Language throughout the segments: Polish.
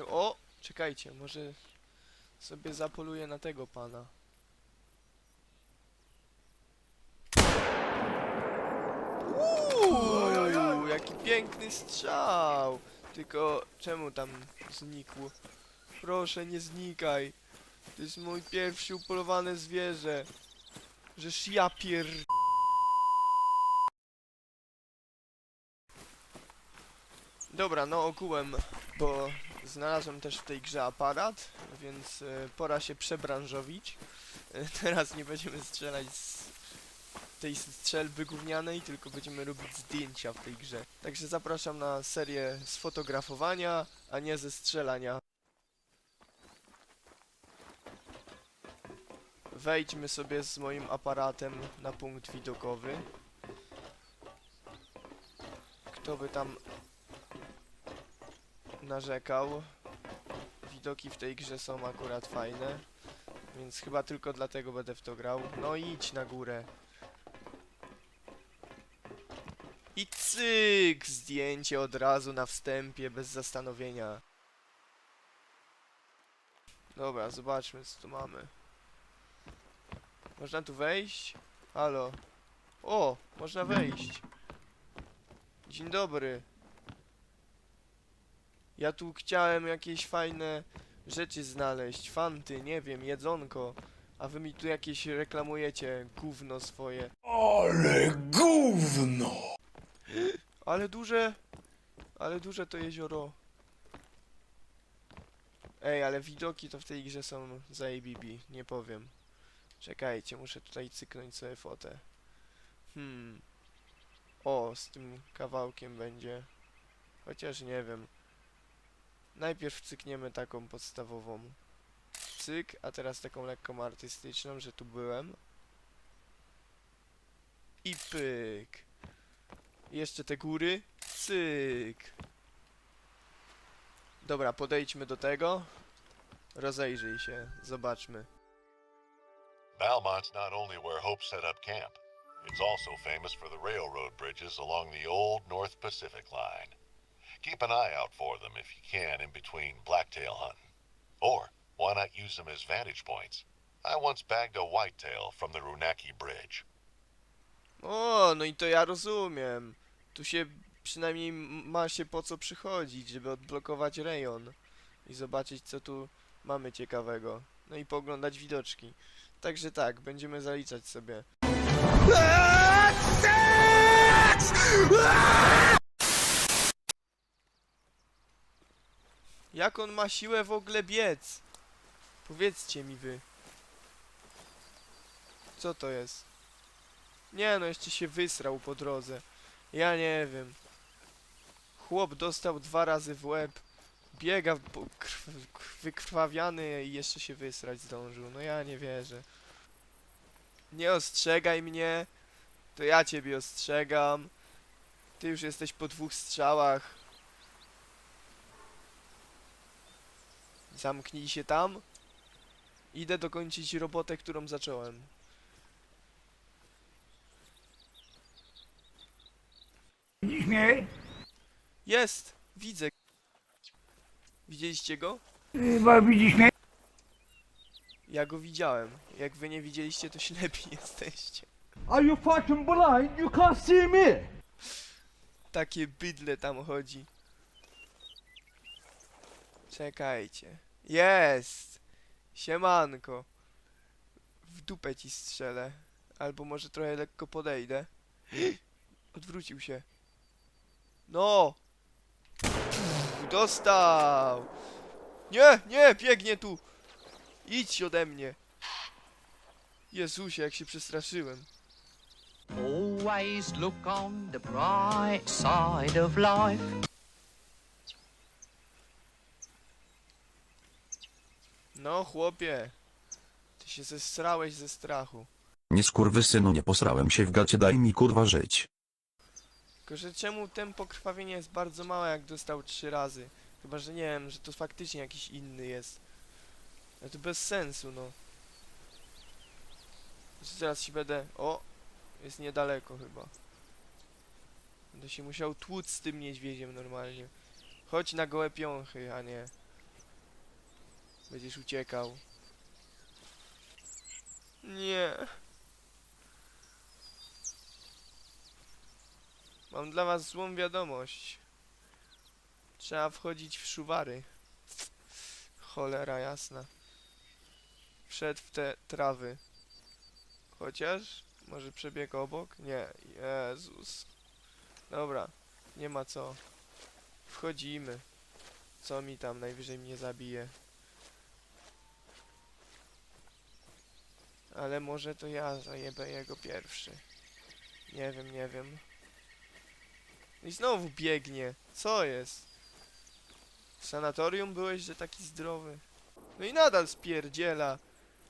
O! Czekajcie, może sobie zapoluję na tego pana. Uuu, jaki piękny strzał! Tylko czemu tam znikł? Proszę, nie znikaj. To jest mój pierwszy upolowane zwierzę. Żeż ja pier... Dobra, no ogółem, bo znalazłem też w tej grze aparat, więc e, pora się przebranżowić. E, teraz nie będziemy strzelać z tej strzelby gównianej, tylko będziemy robić zdjęcia w tej grze. Także zapraszam na serię z fotografowania, a nie ze strzelania. Wejdźmy sobie z moim aparatem na punkt widokowy. Kto by tam narzekał? Widoki w tej grze są akurat fajne, więc chyba tylko dlatego będę w to grał. No idź na górę. I cyk! Zdjęcie od razu na wstępie, bez zastanowienia. Dobra, zobaczmy co tu mamy. Można tu wejść? Halo. O, można wejść. Dzień dobry. Ja tu chciałem jakieś fajne rzeczy znaleźć. Fanty, nie wiem, jedzonko. A wy mi tu jakieś reklamujecie gówno swoje. Ale gówno! Ale duże. Ale duże to jezioro. Ej, ale widoki to w tej grze są zajebibi, nie powiem. Czekajcie, muszę tutaj cyknąć sobie fotę. Hmm. O, z tym kawałkiem będzie. Chociaż nie wiem. Najpierw cykniemy taką podstawową. Cyk, a teraz taką lekką artystyczną, że tu byłem. I pyk. Jeszcze te góry. Cyk. Dobra, podejdźmy do tego. Rozejrzyj się, zobaczmy. Valmont's not only where Hope set up camp, it's also famous for the railroad bridges along the old North Pacific line. Keep an eye out for them if you can in between blacktail hunting. Or why not use them as vantage points? I once bagged a whitetail from the Runaki Bridge. O, no i to ja rozumiem. Tu się przynajmniej ma się po co przychodzić, żeby odblokować rejon i zobaczyć co tu mamy ciekawego. No i pooglądać widoczki. Także tak, będziemy zaliczać sobie. Jak on ma siłę w ogóle biec? Powiedzcie mi wy. Co to jest? Nie no, jeszcze się wysrał po drodze. Ja nie wiem. Chłop dostał dwa razy w łeb. Biega krw, wykrwawiany i jeszcze się wysrać zdążył. No ja nie wierzę. Nie ostrzegaj mnie. To ja ciebie ostrzegam. Ty już jesteś po dwóch strzałach. Zamknij się tam. Idę dokończyć robotę, którą zacząłem. Widzisz mnie? Jest! Widzę. Widzieliście go? Chyba widzisz mnie? Ja go widziałem. Jak wy nie widzieliście, to ślepi jesteście. Are you fucking blind? You can't see me! Takie bydle tam chodzi. Czekajcie. Jest! Siemanko. W dupę ci strzelę. Albo może trochę lekko podejdę. Odwrócił się. No! Dostał! Nie, nie, biegnie tu! Idź ode mnie! Jezusie, jak się przestraszyłem. Always look on the bright side of life. No, chłopie. Ty się zesrałeś ze strachu. Nie skurwysynu nie posrałem się w gacie daj mi kurwa żyć. Tylko, że czemu tempo krwawienia jest bardzo małe, jak dostał trzy razy? Chyba, że nie wiem, że to faktycznie jakiś inny jest. Ale to bez sensu, no. Że Teraz się będę... O! Jest niedaleko chyba. Będę się musiał tłuc z tym niedźwiedziem normalnie. Chodź na gołe piąchy, a nie... Będziesz uciekał. Nie. Mam dla was złą wiadomość. Trzeba wchodzić w szuwary. Cholera jasna. Wszedł w te trawy. Chociaż? Może przebieg obok? Nie. Jezus. Dobra. Nie ma co. Wchodzimy. Co mi tam najwyżej mnie zabije. Ale może to ja zajebę jego pierwszy. Nie wiem, nie wiem. I znowu biegnie. Co jest? W sanatorium byłeś, że taki zdrowy? No i nadal spierdziela.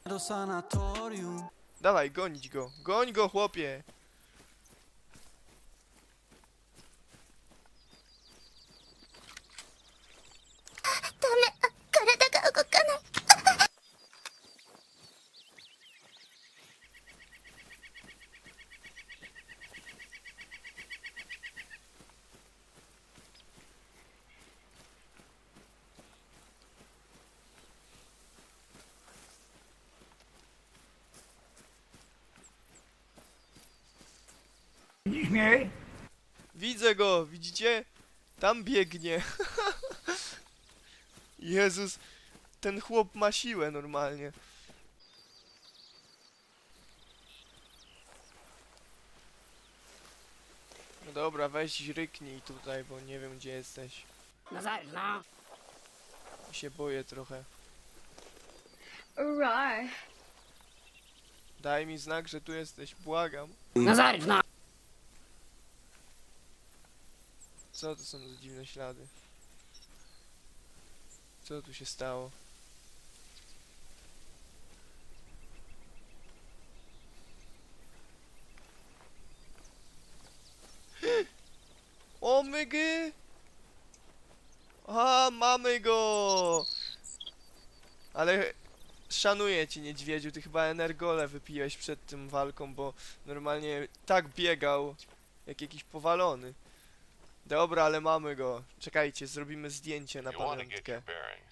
do sanatorium. Dawaj, gonić go. Goń go, chłopie. Widzisz mnie? Widzę go, widzicie? Tam biegnie. Jezus, ten chłop ma siłę normalnie. No dobra, weź ryknij tutaj, bo nie wiem gdzie jesteś. Nazarna. się boję trochę. Daj mi znak, że tu jesteś, błagam. Nazarna. Co to są za dziwne ślady? Co tu się stało? O mygy! A, mamy go! Ale szanuję ci niedźwiedziu, ty chyba energole wypiłeś przed tym walką, bo normalnie tak biegał, jak jakiś powalony. Dobra, ale mamy go. Czekajcie, zrobimy zdjęcie na pamiątkę.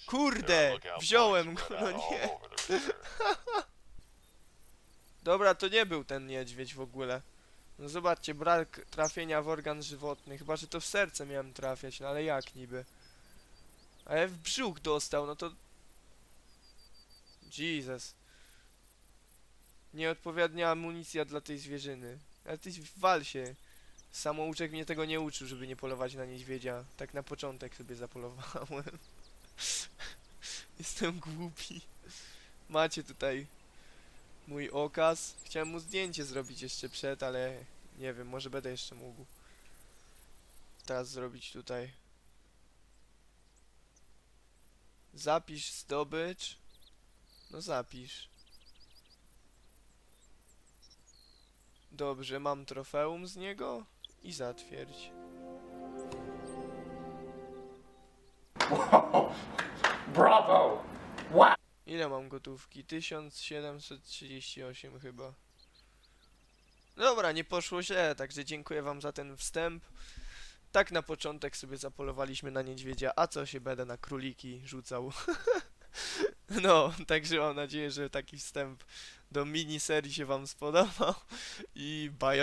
Kurde, wziąłem go, no nie. Dobra, to nie był ten niedźwiedź w ogóle. No zobaczcie, brak trafienia w organ żywotny. Chyba, że to w serce miałem trafiać, no ale jak niby? Ale w brzuch dostał, no to... Jesus. Nieodpowiednia amunicja dla tej zwierzyny. Ale ty wal się. Samouczek mnie tego nie uczył, żeby nie polować na niedźwiedzia. Tak na początek sobie zapolowałem. Jestem głupi. Macie tutaj mój okaz. Chciałem mu zdjęcie zrobić jeszcze przed, ale nie wiem, może będę jeszcze mógł. Teraz zrobić tutaj. Zapisz zdobycz. No zapisz. Dobrze, mam trofeum z niego i zatwierdź. Brawo! Wow! Ile mam gotówki? 1738 chyba. Dobra, nie poszło źle, także dziękuję wam za ten wstęp. Tak na początek sobie zapolowaliśmy na niedźwiedzia, a co się będę na króliki rzucał. no, także mam nadzieję, że taki wstęp do miniserii się wam spodobał i bajo.